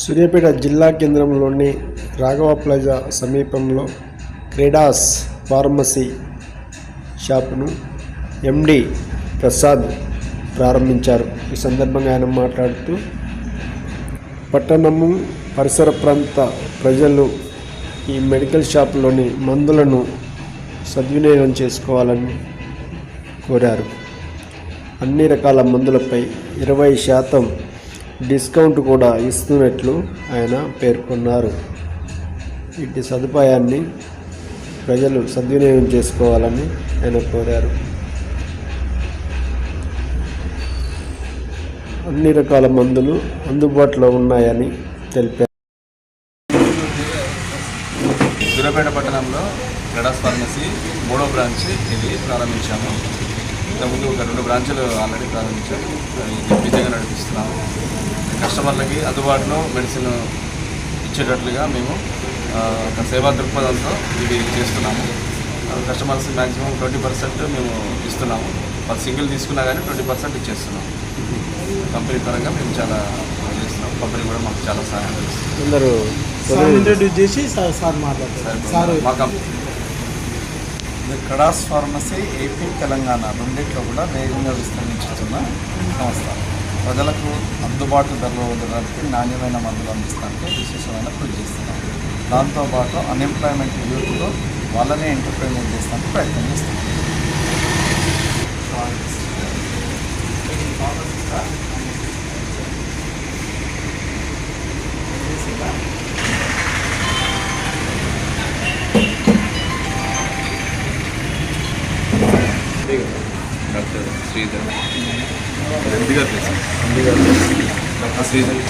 సూర్యాపేట జిల్లా కేంద్రంలోని రాఘవ ప్లాజా సమీపంలో క్రీడాస్ ఫార్మసీ షాపును ఎండి ప్రసాద్ ప్రారంభించారు. ఈ సందర్భంగా ఆయన మాట్లాడుతూ పట్టణము పరిసర ప్రాంత ప్రజలు ఈ మెడికల్ షాపులోని మందులను సద్వినియోగం చేసుకోవాలని కోరారు. అన్ని రకాల మందులపై ఇరవై శాతం డిస్కౌంట్ కూడా ఇస్తున్నట్లు ఆయన పేర్కొన్నారు. ఇటు సదుపాయాన్ని ప్రజలు సద్వినియోగం చేసుకోవాలని ఆయన కోరారు. అన్ని రకాల మందులు అందుబాటులో ఉన్నాయని తెలిపారు. సూర్యాపేట పట్టణంలో క్రెడాస్ ఫార్మసీ మూడో బ్రాంచ్ ఇది ప్రారంభించాము. ఇంతకుముందు ఒక రెండు బ్రాంచ్లు ఆల్రెడీ ప్రారంభించాము. విజయంగా నడిపిస్తున్నాము. కస్టమర్లకి అందుబాటులో మెడిసిన్ ఇచ్చేటట్లుగా మేము ఆ, ఒక సేవా దృక్పథంతో ఇది చేస్తున్నాము. కస్టమర్స్ మ్యాక్సిమం ట్వంటీ పర్సెంట్ మేము ఇస్తున్నాము. వాళ్ళు సింగిల్ తీసుకున్నా కానీ ట్వంటీ పర్సెంట్ ఇచ్చేస్తున్నాం. కంపెనీ పరంగా మేము చాలా చేస్తున్నాం. కంపెనీ కూడా మాకు చాలా సహాయం చేస్తుంది. అందరూ సార్ ఇంట్రడ్యూస్ చేసి సార్ సార్ మాట్లాడతారు. సార్ మా కంపెనీ. ఇది క్రడాస్ ఫార్మసీ ఏపీ తెలంగాణ రెండిట్లో కూడా వేగంగా విస్తరించుతున్న సంస్థ. ప్రజలకు అందుబాటు ధరలో ఉండడానికి నాణ్యమైన మందులు అందిస్తానికి విశేషమైన కృషి చేస్తున్నాం. దాంతోపాటు అన్ఎంప్లాయ్మెంట్ యూత్లో వాళ్ళనే ఎంటర్ప్రైన్మెంట్ చేస్తానికి ప్రయత్నం చేస్తున్నాం. డాక్టర్ శ్రీధర్. ఎండి తెలుసు. డాక్టర్ శ్రీధర్.